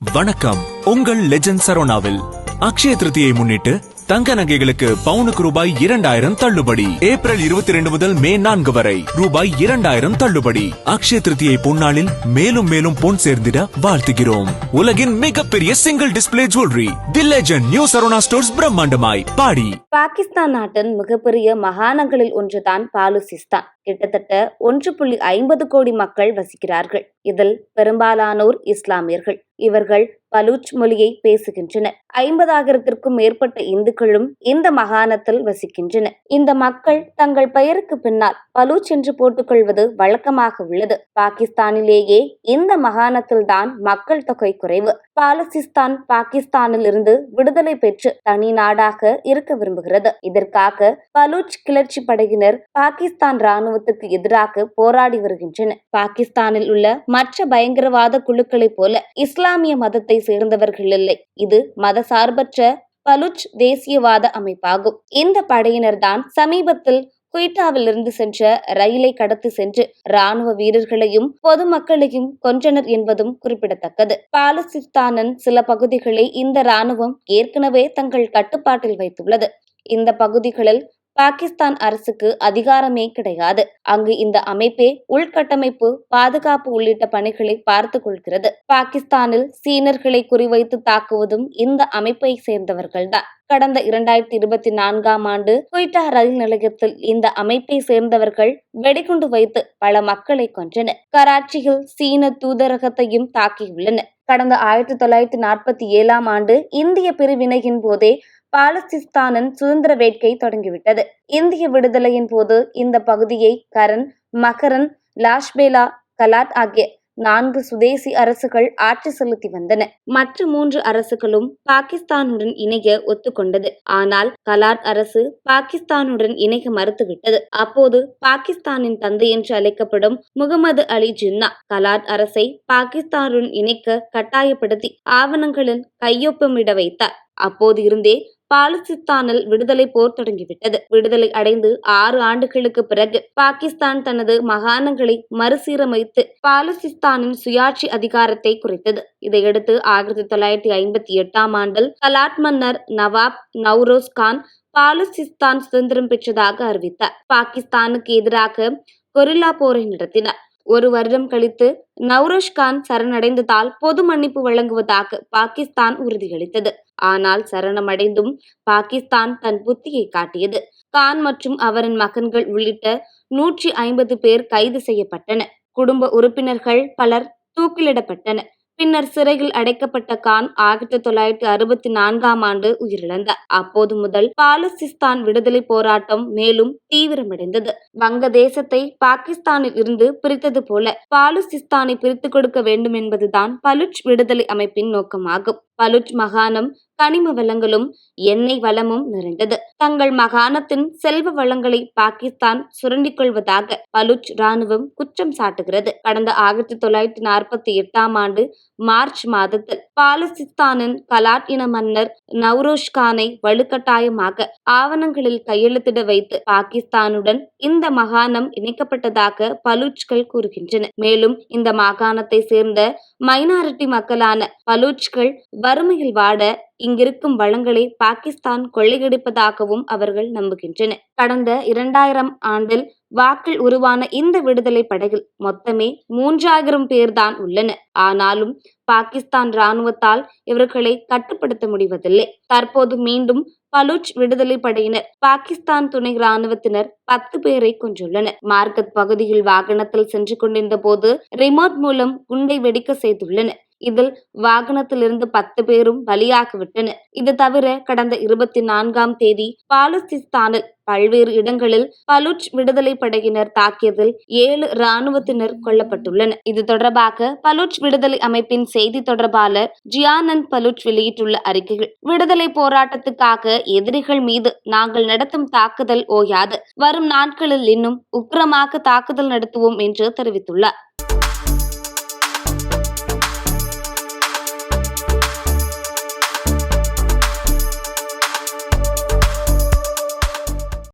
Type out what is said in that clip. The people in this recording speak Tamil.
வணக்கம். உங்கள் லெஜண்ட் சரோனாவில் அக்ஷய திருத்தியை முன்னிட்டு தங்க நகைகளுக்கு பவுனுக்கு ரூபாய் இரண்டாயிரம் தள்ளுபடி. ஏப்ரல் இருபத்தி ரெண்டு முதல் மே நான்கு வரை ரூபாய் இரண்டாயிரம் தள்ளுபடி. அக்ஷய திருதியை பொன்னாளில் மேலும் மேலும் பொன் சேர்ந்திட வாழ்த்துகிறோம். உலகின் மிகப்பெரிய single display jewellery the legend new Saravana stores பிரம்மாண்டமாய் பாடி. பாகிஸ்தான் நாட்டின் மிகப்பெரிய மகாணங்களில் ஒன்றுதான் பாலுசிஸ்தான். கிட்டத்தட்ட ஒன்று புள்ளி ஐம்பது கோடி மக்கள் வசிக்கிறார்கள். இதில் பெரும்பாலானோர் இஸ்லாமியர்கள். இவர்கள் பலூச் மொழியை பேசுகின்றனர் ஐம்பதாயிரத்திற்கும் மேற்பட்ட இந்துக்களும் இந்த மாகாணத்தில் வசிக்கின்றனர் இந்த மக்கள் தங்கள் பெயருக்கு பின்னால் பலூச் என்று போட்டுக்கொள்வது வழக்கமாக உள்ளது. பாகிஸ்தானிலேயே இந்த மாகாணத்தில்தான் மக்கள் தொகை குறைவு. பாலசிஸ்தான் பாகிஸ்தானில் இருந்து விடுதலை பெற்று தனி நாடாக இருக்க விரும்புகிறது. இதற்காக பலூச் கிளர்ச்சி படையினர் பாகிஸ்தான் ராணுவத்துக்கு எதிராக போராடி வருகின்றனர். பாகிஸ்தானில் உள்ள மற்ற பயங்கரவாத குழுக்களைப் போல இஸ்லாமிய மதத்தை சேர்ந்தவர்கள் இல்லை. இது மதசார்பற்ற பலுச் தேசியவாத அமைப்பாகும். இந்த படையினர்தான் சமீபத்தில் குயிட்டாவிலிருந்து சென்ற ரயிலை கடத்தி சென்று ராணுவ வீரர்களையும் பொதுமக்களையும் கொன்றனர் என்பதும் குறிப்பிடத்தக்கது. பாலஸ்தீனின் சில பகுதிகளை இந்த ராணுவம் ஏற்கனவே தங்கள் கட்டுப்பாட்டில் வைத்துள்ளது. இந்த பகுதிகளில் பாகிஸ்தான் அரசுக்கு அதிகாரமே கிடையாது. அங்கு இந்த அமைப்பே உள்கட்டமைப்பு பாதுகாப்பு உள்ளிட்ட பணிகளை பார்த்து கொள்கிறது. பாகிஸ்தானில் சீனர்களை குறிவைத்து தாக்குவதும் இந்த அமைப்பை சேர்ந்தவர்கள்தான். கடந்த இரண்டாயிரத்தி இருபத்தி நான்காம் ஆண்டு குயிட்டா ரயில் நிலையத்தில் இந்த அமைப்பை சேர்ந்தவர்கள் வெடிகுண்டு வைத்து பல மக்களை கொன்றனர். கராச்சியில் சீன தூதரகத்தையும் தாக்கியுள்ளனர். கடந்த ஆயிரத்தி தொள்ளாயிரத்தி நாற்பத்தி ஏழாம் ஆண்டு இந்திய பிரிவினையின் போதே பாலஸ்திஸ்தானின் சுதந்திர வேட்கை தொடங்கிவிட்டது. இந்திய விடுதலையின் போது இந்த பகுதியை கரன் மகரன் லாஷ்பேலா கலாட் ஆகிய நான்கு சுதேசி அரசுகள் ஆட்சி செலுத்தி வந்தன. மற்ற மூன்று அரசுகளும் பாகிஸ்தானுடன் இணைய ஒத்துக்கொண்டது. ஆனால் கலாட் அரசு பாகிஸ்தானுடன் இணைக்க மறுத்துவிட்டது. அப்போது பாகிஸ்தானின் தந்தை என்று அழைக்கப்படும் முகமது அலி ஜின்னா கலாட் அரசை பாகிஸ்தானுடன் இணைக்க கட்டாயப்படுத்தி ஆவணங்களில் கையொப்பமிட வைத்தார். அப்போது இருந்தே பாலிஸ்தானில் விடுதலை போர் தொடங்கிவிட்டது. விடுதலை அடைந்து ஆறு ஆண்டுகளுக்கு பிறகு பாகிஸ்தான் தனது மாகாணங்களை மறுசீரமைத்து பாலிஸ்தானின் சுயாட்சி அதிகாரத்தை குறைத்தது. இதையடுத்து ஆயிரத்தி தொள்ளாயிரத்தி ஐம்பத்தி எட்டாம் ஆண்டில் கலாட் மன்னர் நவாப் நவ்ரோஸ் கான் பாலிஸ்தான் சுதந்திரம் பெற்றதாக அறிவித்தார். பாகிஸ்தானுக்கு எதிராக கொரில்லா போரை நடத்தினார். ஒரு வருடம் கழித்து நவ்ரோஷ் கான் சரணடைந்ததால் பொது மன்னிப்பு வழங்குவதாக பாகிஸ்தான் உறுதியளித்தது. ஆனால் சரணமடைந்தும் பாகிஸ்தான் தன் புத்தியை காட்டியது. கான் மற்றும் அவரின் மகன்கள் உள்ளிட்ட நூற்றி ஐம்பது பேர் கைது செய்யப்பட்டனர் குடும்ப உறுப்பினர்கள் பலர் தூக்கிலிடப்பட்டனர். பின்னர் சிறையில் அடைக்கப்பட்ட கான் ஆயிரத்தி தொள்ளாயிரத்தி அறுபத்தி நான்காம் ஆண்டு உயிரிழந்தார். அப்போது முதல் பாலஸ்தீன் விடுதலை போராட்டம் மேலும் தீவிரமடைந்தது. வங்கதேசத்தை பாகிஸ்தானில் இருந்து பிரித்தது போல பாலஸ்தீனை பிரித்துக் கொடுக்க வேண்டும் என்பதுதான் பலுச் விடுதலை அமைப்பின் நோக்கமாகும். பலுச் மகாணம் கனிம வளங்களும் எண்ணெய் வளமும் நிறைந்தது. தங்கள் மகாணத்தின் செல்வ வளங்களை பாகிஸ்தான் சுரண்டிக் கொள்வதாக பலுச் ராணுவம் குற்றம் சாட்டுகிறது. கடந்த ஆயிரத்தி தொள்ளாயிரத்தி நாற்பத்தி எட்டாம் ஆண்டு மார்ச் மாதத்தில் பாலஸ்தீனின் கலாட் இன மன்னர் நவ்ரோஷ் கானை வலுக்கட்டாயமாக ஆவணங்களில் கையெழுத்திட வைத்து பாகிஸ்தானுடன் இந்த மகாணம் இணைக்கப்பட்டதாக பலூச்கள் கூறுகின்றன. மேலும் இந்த மாகாணத்தை சேர்ந்த மைனாரிட்டி மக்களான பலூச்கள் வறுமையில் வாட இங்கிருக்கும் வளங்களை பாகிஸ்தான் கொள்ளையடிப்பதாகவும் அவர்கள் நம்புகின்றனர் கடந்த இரண்டாயிரம் ஆண்டில் வாக்கில் உருவான இந்த விடுதலை படைகள் மொத்தமே மூன்றாயிரம் பேர்தான் உள்ளனர் ஆனாலும் பாகிஸ்தான் இராணுவத்தால் இவர்களை கட்டுப்படுத்த முடிவதில்லை. தற்போது மீண்டும் பலூச் விடுதலை படையினர் பாகிஸ்தான் துணை ராணுவத்தினர் பத்து பேரை கொன்றுள்ளனர். மார்க்கத் பகுதியில் வாகனத்தில் சென்று கொண்டிருந்த போது ரிமோட் மூலம் குண்டை வெடிக்க செய்துள்ளனர். இதில் வாகனத்திலிருந்து பத்து பேரும் பலியாகிவிட்டனர். இது தவிர கடந்த இருபத்தி நான்காம் தேதி பாலஸ்தீனில் பல்வேறு இடங்களில் பலுச் விடுதலை படையினர் தாக்கியதில் ஏழு இராணுவத்தினர் கொல்லப்பட்டுள்ளனர். இது தொடர்பாக பலுச் விடுதலை அமைப்பின் செய்தி தொடர்பாளர் ஜியானந்த் பலுச் வெளியிட்டுள்ள அறிக்கைகள் விடுதலை போராட்டத்துக்காக எதிரிகள் மீது நாங்கள் நடத்தும் தாக்குதல் ஓயாது. வரும் நாட்களில் இன்னும் உக்கிரமாக தாக்குதல் நடத்துவோம் என்று தெரிவித்துள்ளார்.